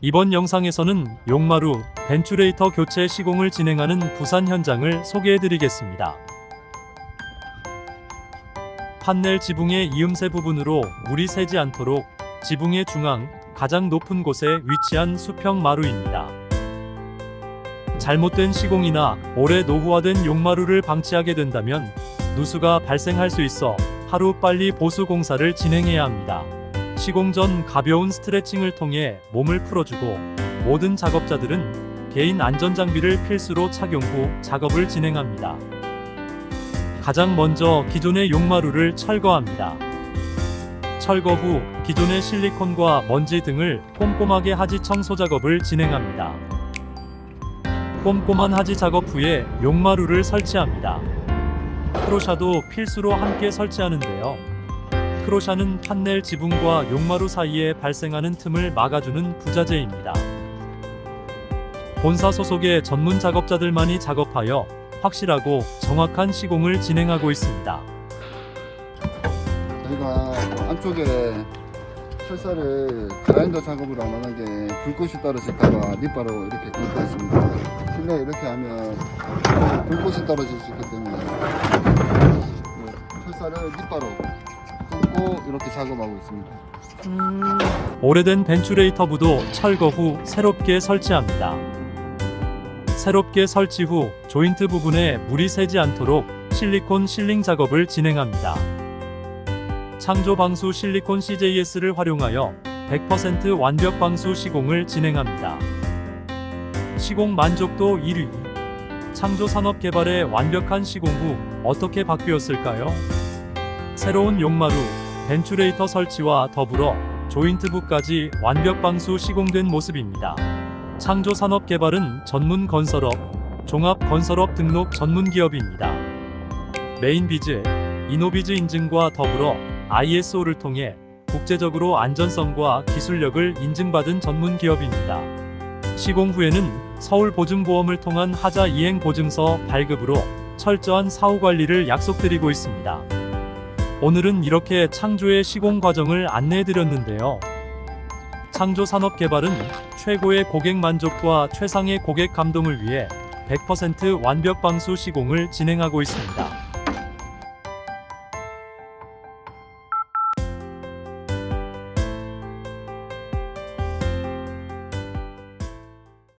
이번 영상에서는 용마루 벤츄레이터 교체 시공을 진행하는 부산 현장을 소개해드리겠습니다. 판넬 지붕의 이음새 부분으로 물이 새지 않도록 지붕의 중앙 가장 높은 곳에 위치한 수평 마루입니다. 잘못된 시공이나 오래 노후화된 용마루를 방치하게 된다면 누수가 발생할 수 있어 하루 빨리 보수 공사를 진행해야 합니다. 시공 전 가벼운 스트레칭을 통해 몸을 풀어주고 모든 작업자들은 개인 안전 장비를 필수로 착용 후 작업을 진행합니다. 가장 먼저 기존의 용마루를 철거합니다. 철거 후 기존의 실리콘과 먼지 등을 꼼꼼하게 하지 청소 작업을 진행합니다. 꼼꼼한 하지 작업 후에 용마루를 설치합니다. 크로샤도 필수로 함께 설치하는데요. 크로샤는 판넬 지붕과 용마루 사이에 발생하는 틈을 막아주는 부자재입니다. 본사 소속의 전문 작업자들만이 작업하여 확실하고 정확한 시공을 진행하고 있습니다. 저희가 안쪽에 철사를 그라인더 작업을 안 하는 게 불꽃이 떨어질까봐 니바로 이렇게 끊고 있습니다. 실내 이렇게 하면 불꽃이 떨어질 수 있기 때문에 철사를 니바로 이렇게 작업하고 있습니다. 오래된 벤츄레이터부도 철거 후 새롭게 설치합니다. 새롭게 설치 후 조인트 부분에 물이 새지 않도록 실리콘 실링 작업을 진행합니다. 창조 방수 실리콘 CJS를 활용하여 100% 완벽 방수 시공을 진행합니다. 시공 만족도 1위. 창조 산업 개발의 완벽한 시공 후 어떻게 바뀌었을까요? 새로운 용마루, 벤츄레이터 설치와 더불어 조인트부까지 완벽 방수 시공된 모습입니다. 창조 산업 개발은 전문 건설업, 종합 건설업 등록 전문 기업입니다. 메인비즈, 이노비즈 인증과 더불어 ISO를 통해 국제적으로 안전성과 기술력을 인증받은 전문 기업입니다. 시공 후에는 서울 보증보험을 통한 하자 이행 보증서 발급으로 철저한 사후 관리를 약속드리고 있습니다. 오늘은 이렇게 창조의 시공 과정을 안내해 드렸는데요. 창조 산업 개발은 최고의 고객 만족과 최상의 고객 감동을 위해 100% 완벽 방수 시공을 진행하고 있습니다.